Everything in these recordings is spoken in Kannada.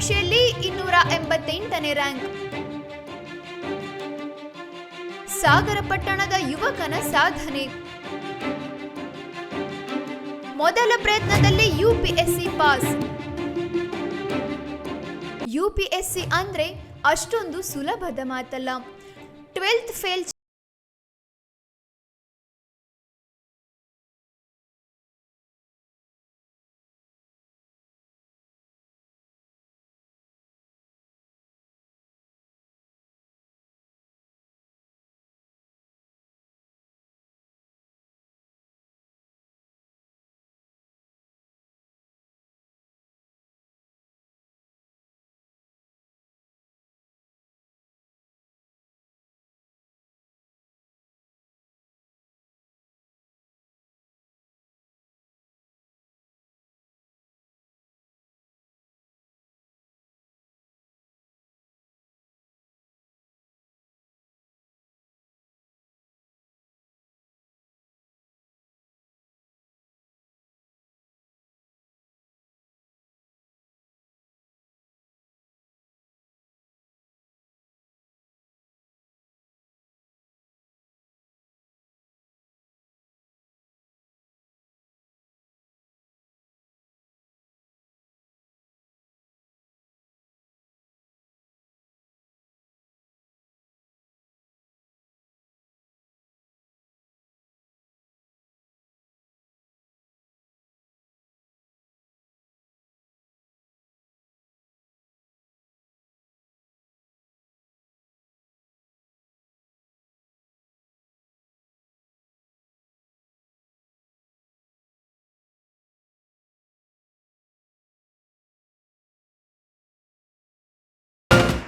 ಪರೀಕ್ಷೆಯಲ್ಲಿ ಇನ್ನೂರ ಎಂಬತ್ತೆಂಟನೇ ರ್ಯಾಂಕ್. ಸಾಗರ ಪಟ್ಟಣದ ಯುವಕನ ಸಾಧನೆ. ಮೊದಲ ಪ್ರಯತ್ನದಲ್ಲಿ ಯುಪಿಎಸ್ಸಿ ಪಾಸ್. ಯುಪಿಎಸ್ಸಿ ಅಂದ್ರೆ ಅಷ್ಟೊಂದು ಸುಲಭದ ಮಾತಲ್ಲ. ಟ್ವೆಲ್ತ್ ಫೇಲ್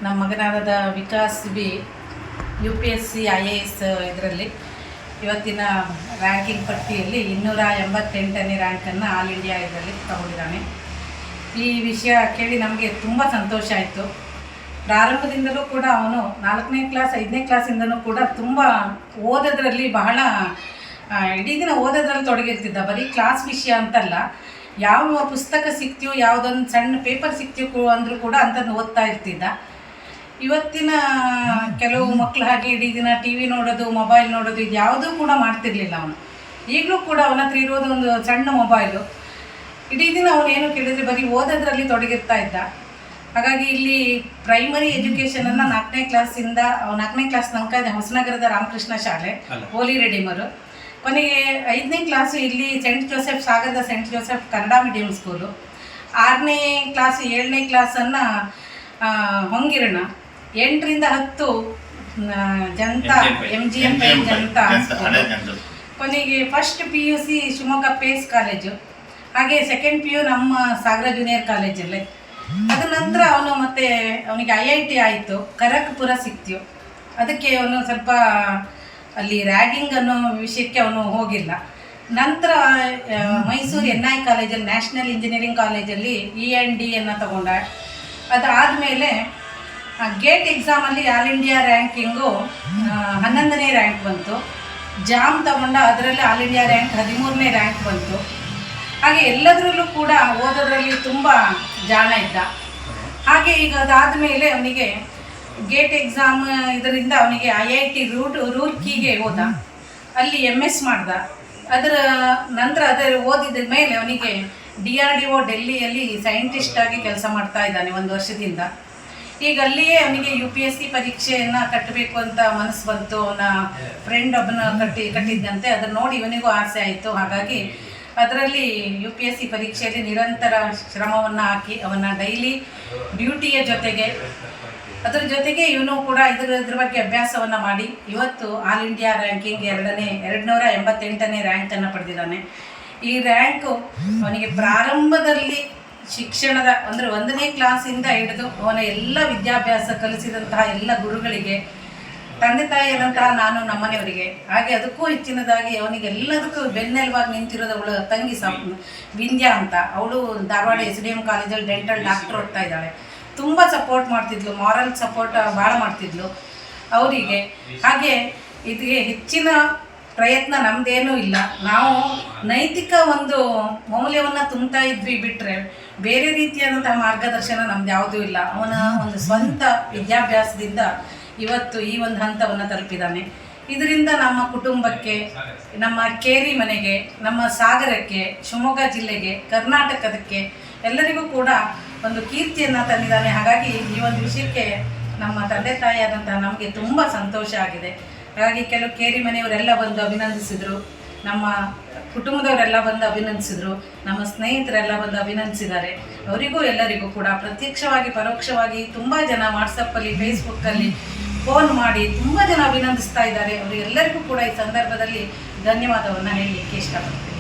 ನಮ್ಮ ಮಗನಾದ Vikas B U P S C I A S ಇದರಲ್ಲಿ ಇವತ್ತಿನ ರ್ಯಾಂಕಿಂಗ್ ಪಟ್ಟಿಯಲ್ಲಿ ಇನ್ನೂರ ಎಂಬತ್ತೆಂಟನೇ ರ್ಯಾಂಕನ್ನು ಆಲ್ ಇಂಡಿಯಾ ಇದರಲ್ಲಿ ತಗೊಂಡಿದ್ದಾನೆ. ಈ ವಿಷಯ ಕೇಳಿ ನಮಗೆ ತುಂಬ ಸಂತೋಷ ಆಯಿತು. ಪ್ರಾರಂಭದಿಂದಲೂ ಕೂಡ ಅವನು ನಾಲ್ಕನೇ ಕ್ಲಾಸ್ ಐದನೇ ಕ್ಲಾಸಿಂದನೂ ಕೂಡ ತುಂಬ ಓದೋದ್ರಲ್ಲಿ ಬಹಳ ಇಡೀ ದಿನ ಓದೋದ್ರಲ್ಲಿ ತೊಡಗಿರ್ತಿದ್ದ. ಬರೀ ಕ್ಲಾಸ್ ವಿಷಯ ಅಂತಲ್ಲ. ಯಾವ ಪುಸ್ತಕ ಸಿಕ್ತೀವೋ ಯಾವುದೊಂದು ಸಣ್ಣ ಪೇಪರ್ ಸಿಕ್ತೀವೋ ಅಂದರೂ ಕೂಡ ಅಂಥದ್ದು ಓದ್ತಾ ಇರ್ತಿದ್ದ. ಇವತ್ತಿನ ಕೆಲವು ಮಕ್ಕಳು ಹಾಗೆ ಇಡೀ ದಿನ ಟಿ ವಿ ನೋಡೋದು ಮೊಬೈಲ್ ನೋಡೋದು ಇದು ಯಾವುದೂ ಕೂಡ ಮಾಡ್ತಿರ್ಲಿಲ್ಲ ಅವನು. ಈಗಲೂ ಕೂಡ ಅವನ ಹತ್ರ ಇರೋದು ಒಂದು ಸಣ್ಣ ಮೊಬೈಲು ಇಡೀ ದಿನ ಅವನು ಏನು ಕೇಳಿದ್ರೆ ಬರೀ ಓದೋದ್ರಲ್ಲಿ ತೊಡಗಿರ್ತಾ ಇದ್ದ. ಹಾಗಾಗಿ ಇಲ್ಲಿ ಪ್ರೈಮರಿ ಎಜುಕೇಷನನ್ನು ನಾಲ್ಕನೇ ಕ್ಲಾಸಿಂದ ನಾಲ್ಕನೇ ಕ್ಲಾಸ್ ತನಕ ಹೊಸನಗರದ ರಾಮಕೃಷ್ಣ ಶಾಲೆ ಹೋಲಿ ರೆಡಿಮರು ಕೊನೆಗೆ ಐದನೇ ಕ್ಲಾಸು ಇಲ್ಲಿ ಸೆಂಟ್ ಜೋಸೆಫ್ ಸಾಗರದ saint Joseph Kannada medium school ಆರನೇ ಕ್ಲಾಸು ಏಳನೇ ಕ್ಲಾಸನ್ನು ಹೊಂಗಿರಣ ಎಂಟರಿಂದ ಹತ್ತು Janata M G M Pai Janata. ಕೊನೆಗೆ first P U C Shivamogga Pace college ಹಾಗೆ ಸೆಕೆಂಡ್ ಪಿ ಯು ನಮ್ಮ ಸಾಗರ ಜೂನಿಯರ್ ಕಾಲೇಜಲ್ಲಿ ಅದ ನಂತರ ಅವನು ಮತ್ತೆ ಅವನಿಗೆ ಐ ಐ ಟಿ ಆಯಿತು. ಕರಕ್ಪುರ ಸಿಕ್ತು ಅದಕ್ಕೆ ಅವನು ಸ್ವಲ್ಪ ಅಲ್ಲಿ ರ್ಯಾಗಿಂಗ್ ಅನ್ನೋ ವಿಷಯಕ್ಕೆ ಅವನು ಹೋಗಿಲ್ಲ. ನಂತರ ಮೈಸೂರು ಎನ್ ಐ ಕಾಲೇಜಲ್ಲಿ ನ್ಯಾಷನಲ್ ಇಂಜಿನಿಯರಿಂಗ್ ಕಾಲೇಜಲ್ಲಿ ಇ ಎನ್ ಡಿ ಅನ್ನು ತಗೊಂಡ. ಅದಾದಮೇಲೆ ಗೇಟ್ ಎಕ್ಸಾಮಲ್ಲಿ ಆಲ್ ಇಂಡಿಯಾ ರ್ಯಾಂಕಿಂಗು ಹನ್ನೊಂದನೇ ರ್ಯಾಂಕ್ ಬಂತು. ಜಾಮ್ ತಗೊಂಡ ಅದರಲ್ಲಿ ಆಲ್ ಇಂಡಿಯಾ ರ್ಯಾಂಕ್ ಹದಿಮೂರನೇ ರ್ಯಾಂಕ್ ಬಂತು. ಹಾಗೆ ಎಲ್ಲದರಲ್ಲೂ ಕೂಡ ಓದೋದ್ರಲ್ಲಿ ತುಂಬ ಜಾಣ ಇದ್ದ. ಹಾಗೆ ಈಗ ಅದಾದ ಮೇಲೆ ಅವನಿಗೆ ಗೇಟ್ ಎಕ್ಸಾಮ್ ಇದರಿಂದ ಅವನಿಗೆ ಐ ಐ ಟಿ ರೂಟ್ ರೂರ್ಕಿಗೆ ಹೋದ. ಅಲ್ಲಿ ಎಂ ಎಸ್ ಮಾಡ್ದ. ಅದರ ನಂತರ ಅದರ ಓದಿದ ಮೇಲೆ ಅವನಿಗೆ ಡಿ ಆರ್ ಡಿ ಒ ಡೆಲ್ಲಿಯಲ್ಲಿ ಸೈಂಟಿಸ್ಟ್ ಆಗಿ ಕೆಲಸ ಮಾಡ್ತಾ ಇದ್ದಾನೆ ಒಂದು ವರ್ಷದಿಂದ. ಈಗ ಅಲ್ಲಿಯೇ ಅವನಿಗೆ ಯು ಪಿ ಎಸ್ ಸಿ ಪರೀಕ್ಷೆಯನ್ನು ಕಟ್ಟಬೇಕು ಅಂತ ಮನಸ್ಸು ಬಂತು. ಅವನ ಫ್ರೆಂಡ್ ಒಬ್ಬನ ಕಟ್ಟಿ ಕಟ್ಟಿದ್ದಂತೆ ಅದನ್ನ ನೋಡಿ ಇವನಿಗೂ ಆಸೆ ಆಯಿತು. ಹಾಗಾಗಿ ಅದರಲ್ಲಿ ಯು ಪಿ ಎಸ್ ಸಿ ಪರೀಕ್ಷೆಯಲ್ಲಿ ನಿರಂತರ ಶ್ರಮವನ್ನು ಹಾಕಿ ಅವನ ಡೈಲಿ ಡ್ಯೂಟಿಯ ಜೊತೆಗೆ ಅದರ ಜೊತೆಗೆ ಇವನು ಕೂಡ ಇದರ ಇದ್ರ ಬಗ್ಗೆ ಅಭ್ಯಾಸವನ್ನು ಮಾಡಿ. ಇವತ್ತು ಆಲ್ ಇಂಡಿಯಾ ರ್ಯಾಂಕಿಂಗ್ ಎರಡನೇ ಎರಡು ನೂರ ಎಂಬತ್ತೆಂಟನೇ ರ್ಯಾಂಕನ್ನು ಪಡೆದಿದ್ದಾನೆ. ಈ ರ್ಯಾಂಕು ಅವನಿಗೆ ಪ್ರಾರಂಭದಲ್ಲಿ ಶಿಕ್ಷಣದ ಅಂದರೆ ಒಂದನೇ ಕ್ಲಾಸಿಂದ ಹಿಡಿದು ಅವನ ಎಲ್ಲ ವಿದ್ಯಾಭ್ಯಾಸ ಕಲಿಸಿದಂತಹ ಎಲ್ಲ ಗುರುಗಳಿಗೆ, ತಂದೆ ತಾಯಿಯಾದಂತಹ ನಾನು ನಮ್ಮನೆಯವರಿಗೆ, ಹಾಗೆ ಅದಕ್ಕೂ ಹೆಚ್ಚಿನದಾಗಿ ಅವನಿಗೆ ಎಲ್ಲದಕ್ಕೂ ಬೆನ್ನೆಲುವಾಗಿ ನಿಂತಿರೋದು ಅವಳು ತಂಗಿ ಸಂ, ವಿಂದ್ಯಾ ಅಂತ. ಅವಳು ಧಾರವಾಡ ಎಸ್ ಡಿ ಎಂ ಕಾಲೇಜಲ್ಲಿ ಡೆಂಟಲ್ ಡಾಕ್ಟರ್ ಓದ್ತಾ ಇದ್ದಾಳೆ. ತುಂಬ ಸಪೋರ್ಟ್ ಮಾಡ್ತಿದ್ಲು ಮಾರಲ್ ಸಪೋರ್ಟ್ ಭಾಳ ಮಾಡ್ತಿದ್ಲು ಅವರಿಗೆ. ಹಾಗೆ ಇದಕ್ಕೆ ಹೆಚ್ಚಿನ ಪ್ರಯತ್ನ ನಮ್ದೇನೂ ಇಲ್ಲ. ನಾವು ನೈತಿಕ ಒಂದು ಮೌಲ್ಯವನ್ನು ತುಂಬ್ತಾ ಇದ್ವಿ ಬಿಟ್ಟರೆ ಬೇರೆ ರೀತಿಯಾದಂತಹ ಮಾರ್ಗದರ್ಶನ ನಮ್ದು ಯಾವುದೂ ಇಲ್ಲ. ಅವನ ಒಂದು ಸ್ವಂತ ವಿದ್ಯಾಭ್ಯಾಸದಿಂದ ಇವತ್ತು ಈ ಒಂದು ಹಂತವನ್ನು ತಲುಪಿದ್ದಾನೆ. ಇದರಿಂದ ನಮ್ಮ ಕುಟುಂಬಕ್ಕೆ, ನಮ್ಮ ಕೇರಿ ಮನೆಗೆ, ನಮ್ಮ ಸಾಗರಕ್ಕೆ, ಶಿವಮೊಗ್ಗ ಜಿಲ್ಲೆಗೆ ಕರ್ನಾಟಕದಕ್ಕೆ ಎಲ್ಲರಿಗೂ ಕೂಡ ಒಂದು ಕೀರ್ತಿಯನ್ನು ತಂದಿದ್ದಾನೆ. ಹಾಗಾಗಿ ಈ ಒಂದು ವಿಷಯಕ್ಕೆ ನಮ್ಮ ತಂದೆ ತಾಯಿಯಾದಂತಹ ನಮಗೆ ತುಂಬ ಸಂತೋಷ ಆಗಿದೆ. ಹಾಗಾಗಿ ಕೆಲವು ಕೇರಿ ಮನೆಯವರೆಲ್ಲ ಬಂದು ಅಭಿನಂದಿಸಿದರು. ನಮ್ಮ ಕುಟುಂಬದವರೆಲ್ಲ ಬಂದು ಅಭಿನಂದಿಸಿದ್ರು, ನಮ್ಮ ಸ್ನೇಹಿತರೆಲ್ಲ ಬಂದು ಅಭಿನಂದಿಸಿದ್ದಾರೆ. ಅವರಿಗೂ ಎಲ್ಲರಿಗೂ ಕೂಡ ಪ್ರತ್ಯಕ್ಷವಾಗಿ, ಪರೋಕ್ಷವಾಗಿ ತುಂಬ ಜನ ವಾಟ್ಸಪ್ಪಲ್ಲಿ ಫೇಸ್ಬುಕ್ಕಲ್ಲಿ ಫೋನ್ ಮಾಡಿ ತುಂಬ ಜನ ಅಭಿನಂದಿಸ್ತಾ ಇದ್ದಾರೆ. ಅವರಿಗೆಲ್ಲರಿಗೂ ಕೂಡ ಈ ಸಂದರ್ಭದಲ್ಲಿ ಧನ್ಯವಾದವನ್ನು ಹೇಳಲಿಕ್ಕೆ ಇಷ್ಟಪಡ್ತೀನಿ.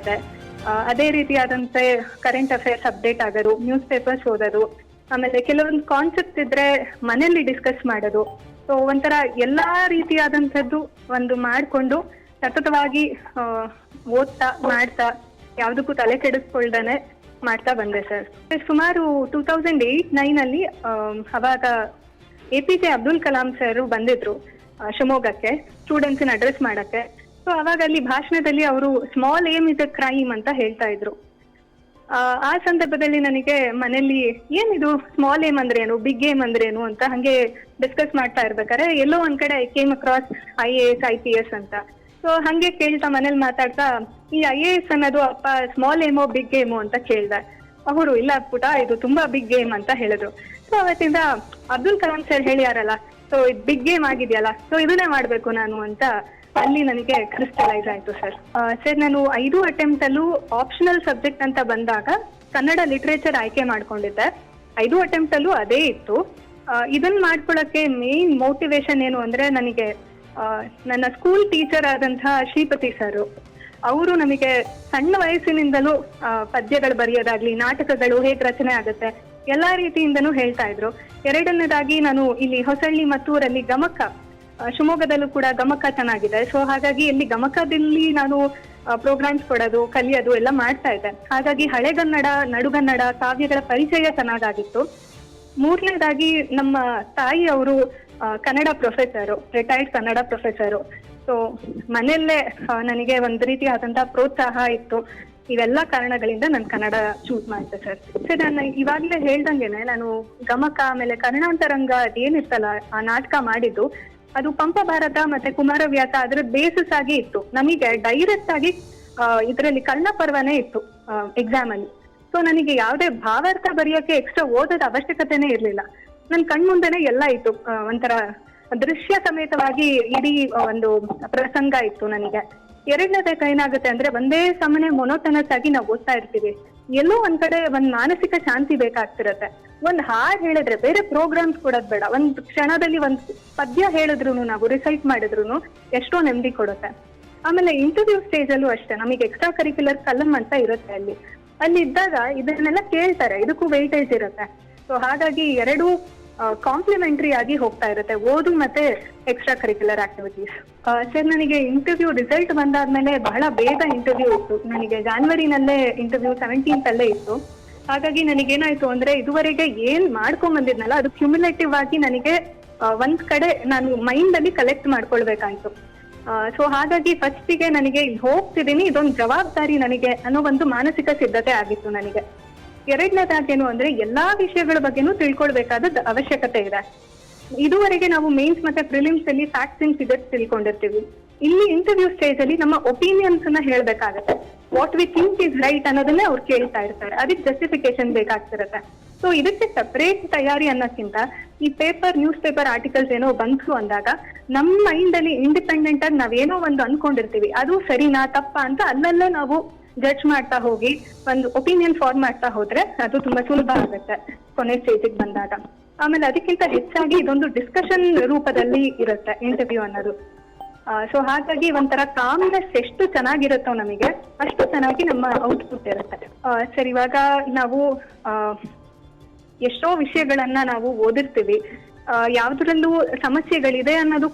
ಇದೆ. ಅದೇ ರೀತಿಯಾದಂತೆ ಕರೆಂಟ್ ಅಫೇರ್ಸ್ ಅಪ್ಡೇಟ್ ಆಗೋದು ನ್ಯೂಸ್ ಪೇಪರ್ಸ್ ಓದೋದು, ಆಮೇಲೆ ಕೆಲವೊಂದು ಕಾನ್ಸೆಪ್ಟ್ ಇದ್ರೆ ಮನೆಯಲ್ಲಿ ಡಿಸ್ಕಸ್ ಮಾಡೋದು. ಸೊ ಒಂಥರ ಎಲ್ಲಾ ರೀತಿಯಾದಂಥದ್ದು ಒಂದು ಮಾಡಿಕೊಂಡು ಸತತವಾಗಿ ಓದ್ತಾ, ಮಾಡ್ತಾ, ಯಾವುದಕ್ಕೂ ತಲೆ ಕೆಡಿಸ್ಕೊಳ್ದೇ ಮಾಡ್ತಾ ಬಂದೆ ಸರ್. ಸುಮಾರು ಟೂ ತೌಸಂಡ್ ಏಯ್ಟ್ ಅಲ್ಲಿ ಅವಾಗ A P J Abdul Kalam sir ಬಂದಿದ್ರು ಶಿವಮೊಗ್ಗಕ್ಕೆ ಸ್ಟೂಡೆಂಟ್ಸ್ ಅಡ್ರೆಸ್ ಮಾಡಕ್ಕೆ. ಸೊ ಅವಾಗ ಅಲ್ಲಿ ಭಾಷಣದಲ್ಲಿ ಅವರು small aim is a crime ಅಂತ ಹೇಳ್ತಾ ಇದ್ರು. ಆ, ಸಂದರ್ಭದಲ್ಲಿ ನನಗೆ ಮನೆಯಲ್ಲಿ ಏನಿದು ಸ್ಮಾಲ್ ಏಮ್ ಅಂದ್ರೆ ಏನು ಬಿಗ್ ಏಮ್ ಅಂದ್ರೆ ಏನು ಅಂತ ಹಂಗೆ ಡಿಸ್ಕಸ್ ಮಾಡ್ತಾ ಇರ್ಬೇಕಾದ್ರೆ ಎಲ್ಲೋ ಒಂದ್ ಕಡೆ I came across I A S I P S ಅಂತ. ಸೊ ಹಂಗೆ ಕೇಳ್ತಾ ಮನೇಲಿ ಮಾತಾಡ್ತಾ ಈ ಐ ಎ ಎಸ್ ಅನ್ನೋದು ಅಪ್ಪ ಸ್ಮಾಲ್ ಏಮೋ ಬಿಗ್ ಗೇಮು ಅಂತ ಕೇಳ್ದೆ. ಅವರು ಇಲ್ಲ ಪುಟ ಇದು ತುಂಬಾ ಬಿಗ್ ಗೇಮ್ ಅಂತ ಹೇಳಿದ್ರು. ಸೊ ಅವತ್ತಿಂದ ಅಬ್ದುಲ್ ಕಲಾಂ ಸರ್ ಹೇಳ್ಯಾರಲ್ಲ ಸೊ ಇದು ಬಿಗ್ ಗೇಮ್ ಆಗಿದೆಯಲ್ಲ ಸೊ ಇದನ್ನೇ ಮಾಡ್ಬೇಕು ನಾನು ಅಂತ ಅಲ್ಲಿ ನನಗೆ ಕ್ರಿಸ್ಟಲೈಸ್ ಆಯ್ತು ಸರ್ ಸರ್ ನಾನು ಐದು ಅಟೆಂಪ್ಟ್ ಅಲ್ಲೂ ಆಪ್ಷನಲ್ ಸಬ್ಜೆಕ್ಟ್ ಅಂತ ಬಂದಾಗ ಕನ್ನಡ ಲಿಟ್ರೇಚರ್ ಆಯ್ಕೆ ಮಾಡ್ಕೊಂಡಿದ್ದೆ ಐದು ಅಟೆಂಪ್ಟ್ ಅಲ್ಲೂ ಅದೇ ಇತ್ತು. ಇದನ್ನ ಮಾಡ್ಕೊಳಕ್ಕೆ ಮೇನ್ ಮೋಟಿವೇಶನ್ ಏನು ಅಂದ್ರೆ ನನಗೆ ನನ್ನ ಸ್ಕೂಲ್ ಟೀಚರ್ ಆದಂತಹ ಶ್ರೀಪತಿ ಸರ್. ಅವರು ನಮಗೆ ಸಣ್ಣ ವಯಸ್ಸಿನಿಂದಲೂ ಪದ್ಯಗಳು ಬರೆಯೋದಾಗ್ಲಿ, ನಾಟಕಗಳು ಹೇಗೆ ರಚನೆ ಆಗುತ್ತೆ, ಎಲ್ಲಾ ರೀತಿಯಿಂದನೂ ಹೇಳ್ತಾ ಇದ್ರು. ಎರಡನೇದಾಗಿ ನಾನು ಇಲ್ಲಿ ಹೊಸಳ್ಳಿ ಮತ್ತೂರಲ್ಲಿ ಗಮಕ ಶಿವಮೊಗ್ಗದಲ್ಲೂ ಕೂಡ ಗಮಕ ಚೆನ್ನಾಗಿದೆ. ಸೊ ಹಾಗಾಗಿ ಇಲ್ಲಿ ಗಮಕದಲ್ಲಿ ನಾನು ಪ್ರೋಗ್ರಾಮ್ಸ್ ಕೊಡೋದು, ಕಲಿಯೋದು ಎಲ್ಲ ಮಾಡ್ತಾ ಇದ್ದೆ. ಹಾಗಾಗಿ ಹಳೆಗನ್ನಡ ನಡುಗನ್ನಡ ಕಾವ್ಯಗಳ ಪರಿಚಯ ಚೆನ್ನಾಗಾಗಿತ್ತು. ಮೂರನೇದಾಗಿ ನಮ್ಮ ತಾಯಿ ಅವರು Kannada professor retired Kannada professor so ಮನೆಯಲ್ಲೇ ನನಗೆ ಒಂದು ರೀತಿಯಾದಂತಹ ಪ್ರೋತ್ಸಾಹ ಇತ್ತು. ಇವೆಲ್ಲ ಕಾರಣಗಳಿಂದ ನಾನು ಕನ್ನಡ ಚೂಸ್ ಮಾಡಿದೆ ಸರ್ ಸರ್ ನಾನು ಇವಾಗಲೇ ಹೇಳ್ದಂಗೆನೆ, ನಾನು ಗಮಕ, ಆಮೇಲೆ ಕನ್ನಡಾಂತರಂಗ ಅದೇನಿತ್ತಲ್ಲ, ಆ ನಾಟಕ ಮಾಡಿದ್ದು. ಅದು ಪಂಪ ಭಾರತ ಮತ್ತೆ ಕುಮಾರವ್ಯಾಸ ಅದ್ರ ಬೇಸಿಸ್ ಆಗಿ ಇತ್ತು. ನಮಗೆ ಡೈರೆಕ್ಟ್ ಆಗಿ ಇದರಲ್ಲಿ ಕರ್ಣಪರ್ವನೇ ಇತ್ತು ಎಕ್ಸಾಮ್ ಅಲ್ಲಿ. ಸೊ ನನಗೆ ಯಾವುದೇ ಭಾವಾರ್ಥ ಬರೆಯೋಕೆ ಎಕ್ಸ್ಟ್ರಾ ಓದೋದ ಅವಶ್ಯಕತೆನೇ ಇರಲಿಲ್ಲ. ನನ್ ಕಣ್ಮುಂದೆನೆ ಎಲ್ಲ ಇತ್ತು ಒಂಥರ ದೃಶ್ಯ ಸಮೇತವಾಗಿ ಇಡೀ ಒಂದು ಪ್ರಸಂಗ ಇತ್ತು ನನಗೆ. ಎರಡನೇದಕ್ಕೆ ಏನಾಗುತ್ತೆ ಅಂದ್ರೆ ಒಂದೇ ಸಮನೆ ಮೊನೋಟನಸ್ ಆಗಿ ನಾವು ಓದ್ತಾ ಇರ್ತೀವಿ. ಎಲ್ಲೋ ಒಂದ್ ಕಡೆ ಒಂದ್ ಮಾನಸಿಕ ಶಾಂತಿ ಬೇಕಾಗ್ತಿರತ್ತೆ. ಒಂದ್ ಹಾಡ್ ಹೇಳಿದ್ರೆ ಬೇರೆ ಪ್ರೋಗ್ರಾಮ್ಸ್ ಕೊಡೋದ್ ಬೇಡ. ಒಂದ್ ಕ್ಷಣದಲ್ಲಿ ಒಂದ್ ಪದ್ಯ ಹೇಳಿದ್ರು ನಾವು ರಿಸೈಟ್ ಮಾಡಿದ್ರು ಎಷ್ಟೋ ನೆಮ್ಮದಿ ಕೊಡುತ್ತೆ. ಆಮೇಲೆ ಇಂಟರ್ವ್ಯೂ ಸ್ಟೇಜ್ ಅಲ್ಲೂ ಅಷ್ಟೇ, ನಮಗೆ ಎಕ್ಸ್ಟ್ರಾ ಕರಿಕ್ಯುಲರ್ ಕಲಂ ಅಂತ ಇರುತ್ತೆ ಅಲ್ಲಿ. ಅಲ್ಲಿ ಇದ್ದಾಗ ಇದನ್ನೆಲ್ಲ ಕೇಳ್ತಾರೆ, ಇದಕ್ಕೂ ವೆಯ್ಟೇಜ್ ಇರುತ್ತೆ. ಸೊ ಹಾಗಾಗಿ ಎರಡೂ ಕಾಂಪ್ಲಿಮೆಂಟರಿ ಆಗಿ ಹೋಗ್ತಾ ಇರುತ್ತೆ. ಓದು ಮತ್ತೆ ಎಕ್ಸ್ಟ್ರಾ ಕರಿಕ್ಯುಲರ್ ಆಕ್ಟಿವಿಟೀಸ್ ಸರ್, ನನಗೆ ಇಂಟರ್ವ್ಯೂ ರಿಸಲ್ಟ್ ಬಂದಾದ್ಮೇಲೆ ಬಹಳ ಬೇಗ ಇಂಟರ್ವ್ಯೂ ಇತ್ತು. ನನಗೆ ಜಾನ್ವರಿನಲ್ಲೇ ಇಂಟರ್ವ್ಯೂ ಸೆವೆಂಟೀನ್ತ್ ಅಲ್ಲೇ ಇತ್ತು. ಹಾಗಾಗಿ ನನಗೇನಾಯ್ತು ಅಂದ್ರೆ ಇದುವರೆಗೆ ಏನ್ ಮಾಡ್ಕೊಂಡ್ ಬಂದಿದ್ನಲ್ಲ ಅದು ಕ್ಯುಮುಲೇಟಿವ್ ಆಗಿ ನನಗೆ ಒಂದ್ ಕಡೆ ನಾನು ಮೈಂಡ್ ಅಲ್ಲಿ ಕಲೆಕ್ಟ್ ಮಾಡ್ಕೊಳ್ಬೇಕಾಯ್ತು. ಸೊ ಹಾಗಾಗಿ ಫಸ್ಟಿಗೆ ನನಗೆ ಇಲ್ಲಿ ಹೋಗ್ತಿದ್ದೀನಿ, ಇದೊಂದು ಜವಾಬ್ದಾರಿ ನನಗೆ ಅನ್ನೋ ಒಂದು ಮಾನಸಿಕ ಸಿದ್ಧತೆ ಆಗಿತ್ತು ನನಗೆ. ಎರಡನೇದಾಗೇನು ಅಂದ್ರೆ ಎಲ್ಲಾ ವಿಷಯಗಳ ಬಗ್ಗೆನೂ ತಿಳ್ಕೊಳ್ಬೇಕಾದ ಅವಶ್ಯಕತೆ ಇದೆ. ಇದುವರೆಗೆ ನಾವು ಮೇನ್ಸ್ ಮತ್ತೆ ಪ್ರಿಲಿಮ್ಸ್ ಅಲ್ಲಿ ಫ್ಯಾಕ್ಟ್ಸ್ ಅಂಡ್ ಫಿಗರ್ಸ್ ತಿಳ್ಕೊಂಡಿರ್ತೀವಿ. ಇಲ್ಲಿ ಇಂಟರ್ವ್ಯೂ ಸ್ಟೇಜ್ ಅಲ್ಲಿ ನಮ್ಮ ಒಪಿನಿಯನ್ಸ್ ಅನ್ನ ಹೇಳ್ಬೇಕಾಗತ್ತೆ. What we think is right ಅನ್ನೋದನ್ನೇ ಅವ್ರು ಕೇಳ್ತಾ ಇರ್ತಾರೆ. ಅದಕ್ಕೆ ಜಸ್ಟಿಫಿಕೇಶನ್ ಬೇಕಾಗ್ತಿರತ್ತೆ. ಸೊ ಇದಕ್ಕೆ ಸಪರೇಟ್ ತಯಾರಿ ಅನ್ನೋಕ್ಕಿಂತ ಈ ಪೇಪರ್ ನ್ಯೂಸ್ ಪೇಪರ್ ಆರ್ಟಿಕಲ್ಸ್ ಏನೋ ಬಂತು ಅಂದಾಗ ನಮ್ಮ ಮೈಂಡ್ ಅಲ್ಲಿ ಇಂಡಿಪೆಂಡೆಂಟ್ ಆಗಿ ನಾವೇನೋ ಒಂದು ಅನ್ಕೊಂಡಿರ್ತೀವಿ. ಅದು ಸರಿನಾ, ತಪ್ಪಾ ಅಂತ ಅಲ್ಲಲ್ಲೇ ನಾವು ಜಡ್ಜ್ ಮಾಡ್ತಾ ಹೋಗಿ ಒಂದು ಒಪಿನಿಯನ್ ಫಾರ್ಮ್ ಮಾಡ್ತಾ ಹೋದ್ರೆ ಅದು ತುಂಬಾ ಸುಲಭ ಆಗುತ್ತೆ ಕೊನೆ ಸ್ಟೇಜಿಗೆ ಬಂದಾಗ. ಆಮೇಲೆ ಅದಕ್ಕಿಂತ ಹೆಚ್ಚಾಗಿ ಇದೊಂದು ಡಿಸ್ಕಷನ್ ರೂಪದಲ್ಲಿ ಇರುತ್ತೆ ಇಂಟರ್ವ್ಯೂ ಅನ್ನೋದು. ಸೊ ಹಾಗಾಗಿ ಒಂಥರ ಕಾಮ್ನೆಸ್ ಎಷ್ಟು ಚೆನ್ನಾಗಿರುತ್ತೋ ನಮಗೆ ಅಷ್ಟು ಚೆನ್ನಾಗಿ ನಮ್ಮ ಔಟ್ಪುಟ್ ಇರುತ್ತೆ. ಸರಿ, ಇವಾಗ ನಾವು ಎಷ್ಟೋ ವಿಷಯಗಳನ್ನ ನಾವು ಓದಿರ್ತೀವಿ. ಯಾವ್ದ್ರಲ್ಲೂ ಸಮಸ್ಯೆಗಳಿದೆ ಅನ್ನೋದು